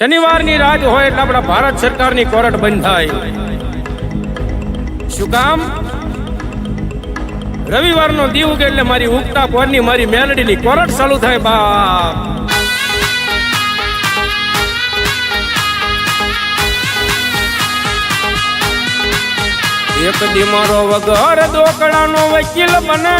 શનિવારની રાત હોય એટલે આપણા ભારત સરકારની કોર્ટ બંધ થાય શું કામ? રવિવારનો દીવ ઉગે એટલે મારી ઉગતા પોરની મારી મેલડીની કોરટ ચાલુ થાય, બાપ. એક દી મારો વગર દોકડાનો વકીલ બને.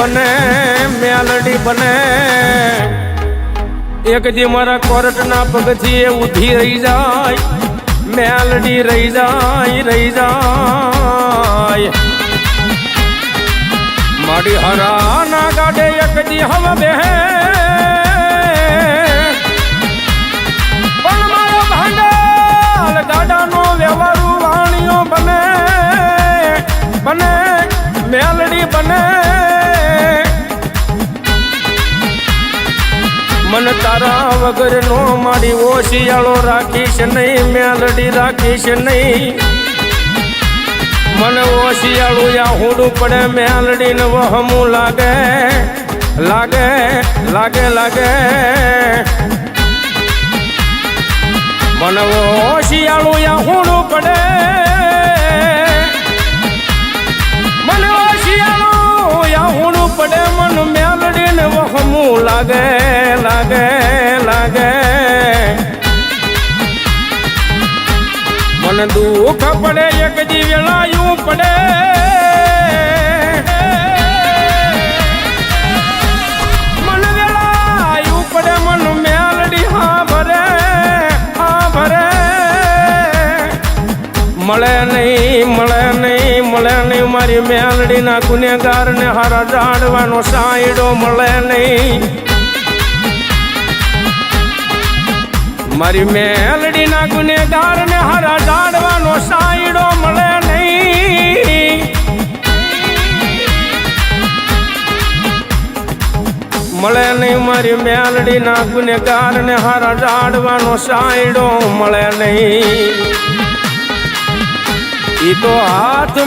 બને મેલડી બને. એક જે મારા કોર્ટના પગથી એ ઉધી રહી જાય, મ્યાલડી રહી જાય રહી જાય. મારી હરા ના ગાડે એક જી હવા બે મન તારા વગર નો મારી ઓશિયાળો રાખીશ નહીં, મેલડી રાખીશ નહીં. મને ઓશિયાળું યા હુડું પડે મેલડી ને વહમું લાગે લાગે લાગે લાગે. મને ઓશિયાળું યા હુડું પડે. મને ઓશિયાળું યા હુડું પડે, મન મેલડી ને વહમું લાગે. મને દુઃખ પડે, એક દી વેળાયું પડે. મન પડે, મન મેલડી હા ભરે મળે નહીં મળે નહીં મળે નહીં, મારી મેલડીના ગુનેગાર ને હારા જાડવાનો સાયડો મળે નહીં. મારી મેલડીના ગુનેગાર ને હારા મળે નહીં મારી મેલડીના ગુનેગાર ને હારા જાડવાનો સાયડો મળે નહીં. ઈ તો હાથ